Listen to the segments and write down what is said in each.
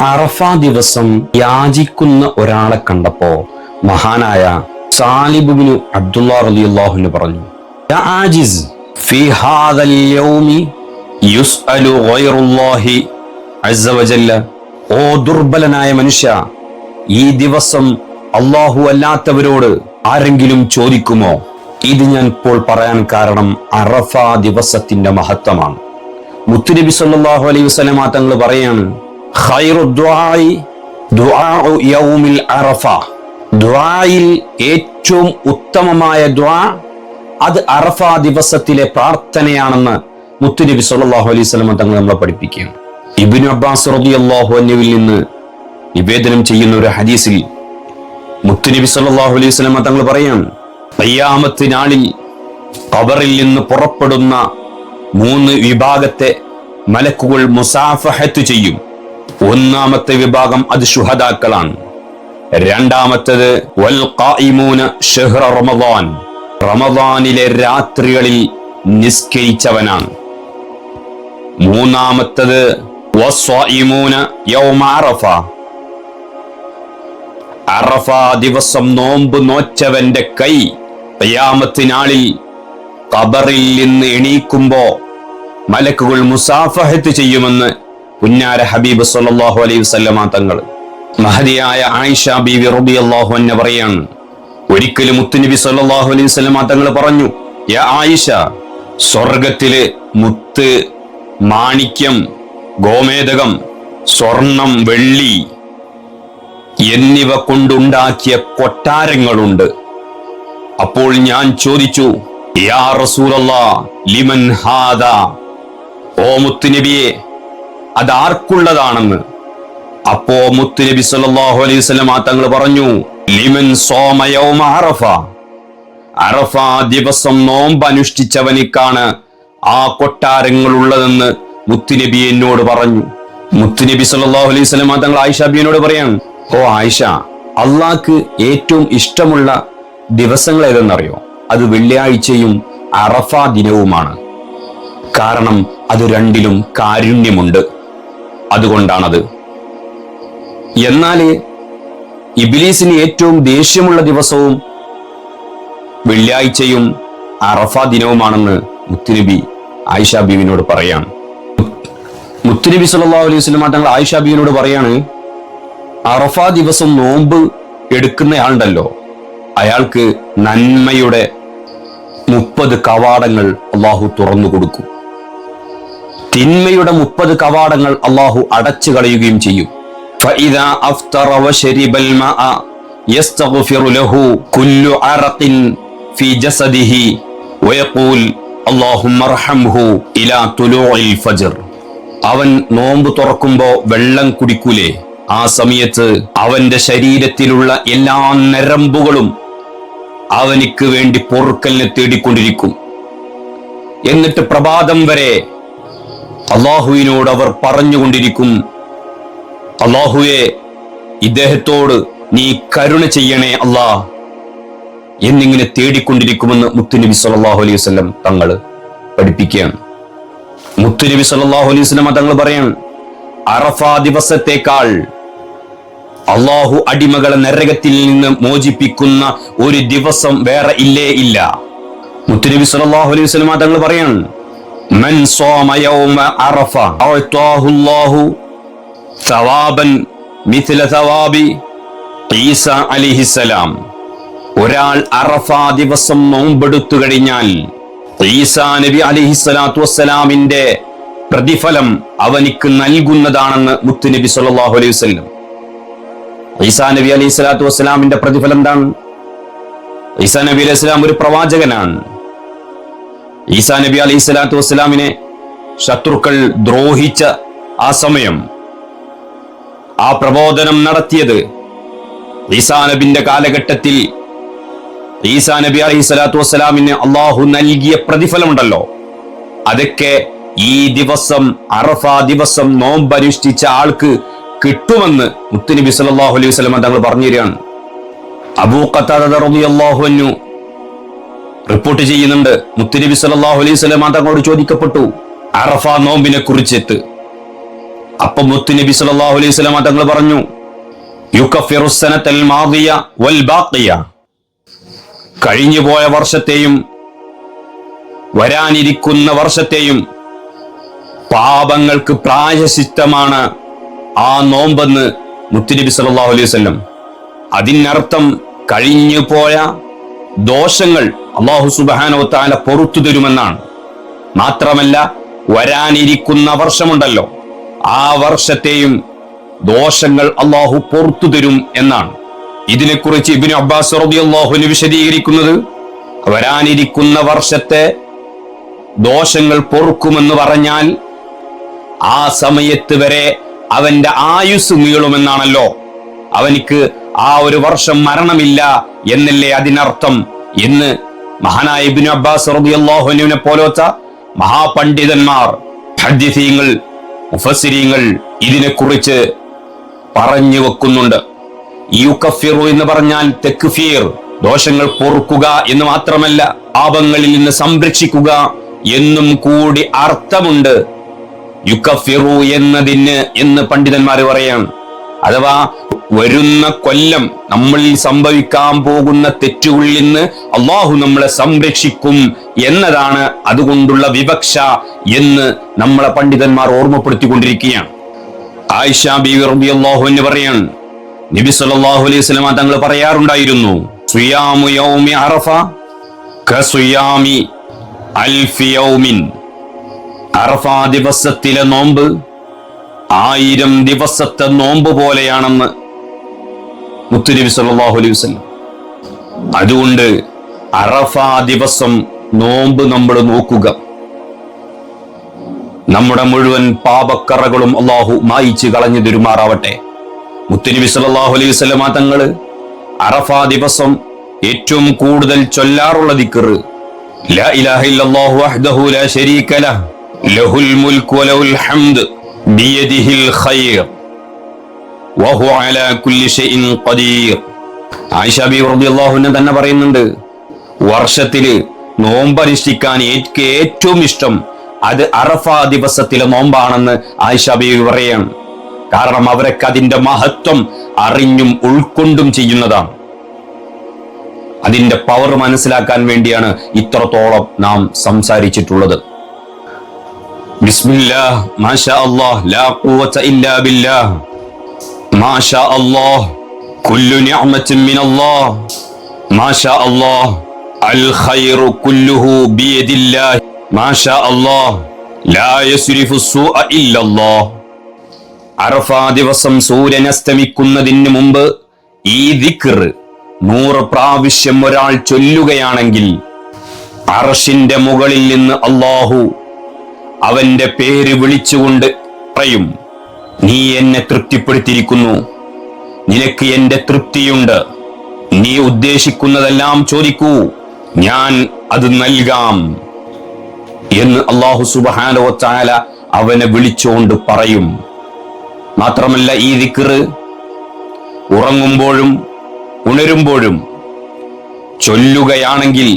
അറഫ ദിവസം യാചിക്കുന്ന ഒരാളെ കണ്ടപ്പോ മഹാനായ സാലിബുബിനു അബ്ദുള്ള റളിയല്ലാഹുവിന് പറഞ്ഞു "യാ ആജിസ് ഓ ദുർബലനായ മനുഷ്യ ഈ ദിവസം അള്ളാഹു അല്ലാത്തവരോട് ആരെങ്കിലും ചോദിക്കുമോ? ഇത് ഞാൻ ഇപ്പോൾ പറയാൻ കാരണം അറഫ ദിവസത്തിന്റെ മഹത്വമാണ്. മുത്തുനബി സല്ലാഹു അലൈഹി തങ്ങൾ പറയാണ് അറഫ. ദുആയിൽ ഏറ്റവും ഉത്തമമായ ദുആ അത് അറഫ ദിവസത്തിലെ പ്രാർത്ഥനയാണെന്ന് മുത്തുനബി സല്ലാഹു അലൈഹി സ്വലമ തങ്ങൾ നമ്മളെ പഠിപ്പിക്കുകയാണ്. ഇബ്നു അബ്ബാസ് റളിയല്ലാഹു അൻഹുവിൽ നിന്ന് നിവേദനം ചെയ്യുന്ന ഒരു ഹദീസിൽ മുത്തുനബി സല്ലാഹു അലൈഹി സ്വലമ തങ്ങൾ പറയാണ് ഖിയാമത്ത് നാളിൽ ഖബറിൽ നിന്ന് പുറപ്പെടുന്ന മൂന്ന് വിഭാഗത്തെ മലക്കുകൾ മുസാഫഹത്ത് ചെയ്യും. ഒന്നാമത്തെ വിഭാഗം അത് ശുഹദാക്കളാണ്. രണ്ടാമത്തത് റമദാൻ. റമദാനിലെ രാത്രികളിൽ നിസ്കരിച്ചവനാണ്. മൂന്നാമത്തത് അറഫ ദിവസം നോമ്പ് നോച്ചവന്റെ കൈ ഖിയാമത്തിനാളിൽ ഖബറിൽ നിന്ന് എണീക്കുമ്പോ മലക്കുകൾ മുസാഫഹത്ത് ചെയ്യുമെന്ന് പുന്നാര ഹബീബ് സല്ലല്ലാഹു അലൈഹി വസ്ലമ തങ്ങൾ. മഹതിയായ ആയിഷ ബീവി അള്ളാഹു എന്നെ പറയാണ് ഒരിക്കലും മുത്തുനബി സല്ലല്ലാഹു അലൈഹി വസ്ലമ തങ്ങൾ പറഞ്ഞു ആയിഷ സ്വർഗത്തിൽ മുത്ത് മാണിക്യം ഗോമേതകം സ്വർണം വെള്ളി എന്നിവ കൊണ്ടുണ്ടാക്കിയ കൊട്ടാരങ്ങളുണ്ട്. അപ്പോൾ ഞാൻ ചോദിച്ചു ലിമൻ ഹാദ? ഓ മുത്തുനബിയെ അത് ആർക്കുള്ളതാണെന്ന് അപ്പോ മുത്തുനബി സല്ലല്ലാഹു അലൈഹി വസല്ലം തങ്ങൾ പറഞ്ഞു ലിമൻ സോമ യൗമ അറഫ. അറഫ ദിവസം നോമ്പ് അനുഷ്ഠിച്ചവനിക്കാണ് ആ കൊട്ടാരങ്ങൾ ഉള്ളതെന്ന് മുത്തുനബി എന്നോട് പറഞ്ഞു. മുത്തുനബി സല്ലല്ലാഹു അലൈഹി വസല്ലം തങ്ങൾ ആയിഷ ബിയോട് പറയാം ഓ ആയിഷ അള്ളാഹ്ക്ക് ഏറ്റവും ഇഷ്ടമുള്ള ദിവസങ്ങൾ ഏതെന്നറിയോ? അത് വെള്ളിയാഴ്ചയും അറഫ ദിനവുമാണ്. കാരണം അത് രണ്ടിലും കാരുണ്യമുണ്ട്. അതുകൊണ്ടാണത്. എന്നാൽ ഇബിലീസിന് ഏറ്റവും ദേഷ്യമുള്ള ദിവസവും വെള്ളിയാഴ്ചയും അറഫ ദിനവുമാണെന്ന് മുത്തുനബി ആയിഷ ബീവിനോട് പറയാണ്. മുത്തുനബി സല്ലല്ലാഹു അലൈഹി വസല്ലം തങ്ങൾ ആയിഷ ബീവിനോട് പറയാണ് അറഫ ദിവസം നോമ്പ് എടുക്കുന്നയാളുണ്ടല്ലോ അയാൾക്ക് നന്മയുടെ മുപ്പത് കവാടങ്ങൾ അള്ളാഹു തുറന്നു കൊടുക്കും. തിന്മയുടെ മുപ്പത് കവാടങ്ങൾ അള്ളാഹു അടച്ചു കളയുകയും ചെയ്യും. അവൻ നോമ്പ് തുറക്കുമ്പോ വെള്ളം കുടിക്കൂലേ? ആ സമയത്ത് അവന്റെ ശരീരത്തിലുള്ള എല്ലാ നരമ്പുകളും അവനിക്ക് വേണ്ടി പൊറുക്കലിനെ തേടിക്കൊണ്ടിരിക്കും. എന്നിട്ട് പ്രഭാതം വരെ അള്ളാഹുവിനോട് അവർ പറഞ്ഞുകൊണ്ടിരിക്കും. അള്ളാഹുവെ ഇദ്ദേഹത്തോട് നീ കരുണ ചെയ്യണേ അല്ലാ. എന്നിങ്ങനെ തേടിക്കൊണ്ടിരിക്കുമെന്ന് മുത്തുനബി സല്ലല്ലാഹു അലൈഹി വസല്ലം തങ്ങൾ പഠിപ്പിക്കുകയാണ്. മുത്തുനബി സല്ലല്ലാഹു അലൈഹി വസല്ലം തങ്ങൾ പറയാണ് അറഫ ദിവസത്തേക്കാൾ അള്ളാഹു അടിമകളെ നരകത്തിൽ നിന്ന് മോചിപ്പിക്കുന്ന ഒരു ദിവസം വേറെ ഇല്ലേ ഇല്ല. മുത്തുനബി സല്ലല്ലാഹു അലൈഹി വസല്ലം തങ്ങൾ പറയാൻ മൻ സോമ യൗമ അറഫ അഅതാഹു അല്ലാഹു സവാബൻ മിഥില സവാബി ഈസ ഒരാൾ അറഫ ദിവസം നോമ്പെടുത്തു കഴിഞ്ഞാൽ ഈസാ നബി അലിഹിസ്സലാത്തു വസ്സലാമിന്റെ പ്രതിഫലം അവനിക്ക് നൽകുന്നതാണെന്ന് മുത്തുനബി സല്ലാഹു അലൈഹി വസ്ലം ഈസാ നബി അലൈഹി സ്വലാത്തു വസ്സലാമിന്റെ പ്രതിഫലം എന്താണ്? ഈസാ നബി അലൈഹി സ്വലാം ഒരു പ്രവാചകനാണ്. ഈസാ നബി അലൈഹി സ്വലാത്തു വസ്സലാമിനെ ശത്രുക്കൾ ദ്രോഹിച്ച ആ സമയം ആ പ്രബോധനം നടത്തിയത് ഈസാ നബിന്റെ കാലഘട്ടത്തിൽ ഈസാ നബി അലൈഹി സ്വലാത്തു വസ്സലാമിന് അള്ളാഹു നൽകിയ പ്രതിഫലമുണ്ടല്ലോ. അതൊക്കെ ഈ ദിവസം അറഫ ദിവസം നോമ്പനുഷ്ഠിച്ച ആൾക്ക് കിട്ടുമെന്ന് മുത്തുനബി സല്ലല്ലാഹു അലൈഹി വസല്ലം തങ്ങൾ പറഞ്ഞു തരികയാണ്. അബൂ ഖത്താദ റളിയല്ലാഹു അൻഹു റിപ്പോർട്ട് ചെയ്യുന്നുണ്ട്. മുത്തുനബി സല്ലല്ലാഹു അലൈഹി വസല്ലം തങ്ങളോട് ചോദിക്കപ്പെട്ടു. അറഫ നോമ്പിനെ കുറിച്ചിട്ട്. അപ്പൊ മുത്തുനബി സല്ലല്ലാഹു അലൈഹി വസല്ലമ തങ്ങൾ പറഞ്ഞു കഴിഞ്ഞുപോയ വർഷത്തെയും വരാനിരിക്കുന്ന വർഷത്തെയും പാപങ്ങൾക്ക് പ്രായശിഷ്ടമാണ് ആ നോമ്പെന്ന് മുത്തുനബി സല്ലല്ലാഹു അലൈഹി വസല്ലം. അതിനർത്ഥം കഴിഞ്ഞു പോയ ദോഷങ്ങൾ അള്ളാഹു സുബാനോ താല പൊറത്തു തരുമെന്നാണ്. മാത്രമല്ല വരാനിരിക്കുന്ന വർഷമുണ്ടല്ലോ. ആ വർഷത്തെയും ദോഷങ്ങൾ അള്ളാഹു പൊറത്തു തരും എന്നാണ്. ഇതിനെക്കുറിച്ച് ഇബിന് അബ്ബാസ് റളിയല്ലാഹുവിന് വിശദീകരിക്കുന്നത് വരാനിരിക്കുന്ന വർഷത്തെ ദോഷങ്ങൾ പൊറുക്കുമെന്ന് പറഞ്ഞാൽ ആ സമയത്ത് വരെ അവന്റെ ആയുസ് നീളുമെന്നാണല്ലോ. അവനിക്ക് ആ ഒരു വർഷം മരണമില്ല എന്നല്ലേ അതിനർത്ഥം എന്ന് മഹാനായ ഇബ്നു അബ്ബാസ് റബിയല്ലാഹുനുവിനെ പോലത്തെ മഹാപണ്ഡിതന്മാർ ഹദ്യസീങ്ങൾ മുഫസിരീങ്ങൾ ഇതിനെക്കുറിച്ച് പറഞ്ഞു വെക്കുന്നുണ്ട്. യുക്കഫിറു എന്ന് പറഞ്ഞാൽ തെക്ഫീർ ദോഷങ്ങൾ പൊറുക്കുക എന്ന് മാത്രമല്ല പാപങ്ങളിൽ നിന്ന് സംരക്ഷിക്കുക എന്നും കൂടി അർത്ഥമുണ്ട്. യുക്കഫിറു എന്നതിന് എന്ന് പണ്ഡിതന്മാർ പറയാണ്. അഥവാ വരുന്ന കൊല്ലം നമ്മളിൽ സംഭവിക്കാൻ പോകുന്ന തെറ്റുകളിൽ നിന്ന് അള്ളാഹു നമ്മളെ സംരക്ഷിക്കും എന്നതാണ് അതുകൊണ്ടുള്ള വിവക്ഷ എന്ന് നമ്മളെ പണ്ഡിതന്മാർ ഓർമ്മപ്പെടുത്തിക്കൊണ്ടിരിക്കുകയാണ്. ആയിഷ ബീവി അള്ളാഹു എന്ന് പറയാണ് നബി സല്ലല്ലാഹു അലൈഹി സ്വലാമ തങ്ങൾ പറയാറുണ്ടായിരുന്നു യൗമി അറഫ ദിവസത്തിലെ നോമ്പ് ആയിരം ദിവസത്തെ നോമ്പ് പോലെയാണെന്ന് മുത്തുനബി സല്ലല്ലാഹു അലൈഹി വസല്ലം. അതുകൊണ്ട് അറഫ ദിവസം നോമ്പ് നമ്മൾ നോക്കുക. നമ്മുടെ മുഴുവൻ പാപക്കറകളും അള്ളാഹു മായിച്ച് കളഞ്ഞു തരുമാറാവട്ടെ മുത്തുനബി സല്ലല്ലാഹു അലൈഹി വസല്ലം തങ്ങൾ അറഫ ദിവസം ഏറ്റവും കൂടുതൽ ചൊല്ലാറുള്ള ലഹ്. ലഹുൽ മുൽക്ക് വലഹുൽ ഹംദ് ബിയദിഹിൽ ഖൈർ. തന്നെ പറയുന്നുണ്ട് വർഷത്തിൽ നോമ്പനുഷ്ഠിക്കാൻ എനിക്ക് ഏറ്റവും ഇഷ്ടം അത് അറഫ ദിവസത്തിലെ നോമ്പാണെന്ന് ആയിഷ ബീവി പറയാണ്. കാരണം അവരൊക്കെ അതിന്റെ മഹത്വം അറിഞ്ഞും ഉൾക്കൊണ്ടും ചെയ്യുന്നതാണ്. അതിന്റെ പവർ മനസ്സിലാക്കാൻ വേണ്ടിയാണ് ഇത്രത്തോളം നാം സംസാരിച്ചിട്ടുള്ളത്. ബിസ്മില്ലാഹ് മാഷാ അല്ലാഹ് ലാ ഖുവത ഇല്ലാ ബില്ലാഹ്. അറഫ ദിവസം സൂര്യൻ അസ്തമിക്കുന്നതിന് മുമ്പ് ഈ ദിക്ർ നൂറ് പ്രാവശ്യം ഒരാൾ ചൊല്ലുകയാണെങ്കിൽ അറഷിന്റെ മുകളിൽ നിന്ന് അള്ളാഹു അവന്റെ പേര് വിളിച്ചുകൊണ്ട് പറയും. നീ എന്നെ തൃപ്തിപ്പെടുത്തിയിരിക്കുന്നു. നിനക്ക് എന്റെ തൃപ്തിയുണ്ട്. നീ ഉദ്ദേശിക്കുന്നതെല്ലാം ചോദിക്കൂ. ഞാൻ അത് നൽകാം എന്ന് അള്ളാഹു സുബാനോ ചാല അവനെ വിളിച്ചുകൊണ്ട് പറയും. മാത്രമല്ല ഈ ദിക്കറ് ഉറങ്ങുമ്പോഴും ഉണരുമ്പോഴും ചൊല്ലുകയാണെങ്കിൽ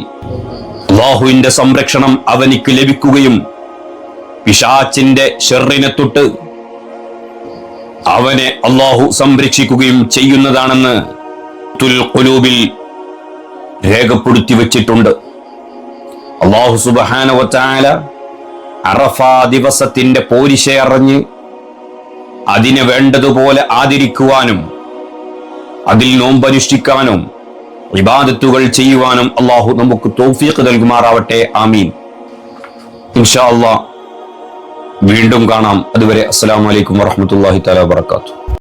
അള്ളാഹുവിന്റെ സംരക്ഷണം അവനിക്ക് ലഭിക്കുകയും പിശാച്ചിന്റെ ഷെറിനെ തൊട്ട് അവനെ അള്ളാഹു സംരക്ഷിക്കുകയും ചെയ്യുന്നതാണെന്ന് തുൽ ഖുലൂബിൽ രേഖപ്പെടുത്തി വച്ചിട്ടുണ്ട് അള്ളാഹു സുബാനവത്താല അറഫ ദിവസത്തിന്റെ പോരിശ അറിഞ്ഞ് അതിനെ വേണ്ടതുപോലെ ആദരിക്കുവാനും അതിൽ നോമ്പനുഷ്ഠിക്കാനും ഇബാദത്തുകൾ ചെയ്യുവാനും അള്ളാഹു നമുക്ക് തൗഫീഖ് നൽകുമാറാവട്ടെ. ആമീൻ. ഇൻഷാ അള്ളാഹ് വീണ്ടും കാണാം. അതുവരെ അസ്സാം അലൈക്കും വറഹ്മത്തുള്ളാഹി തല വബറകാതുഹു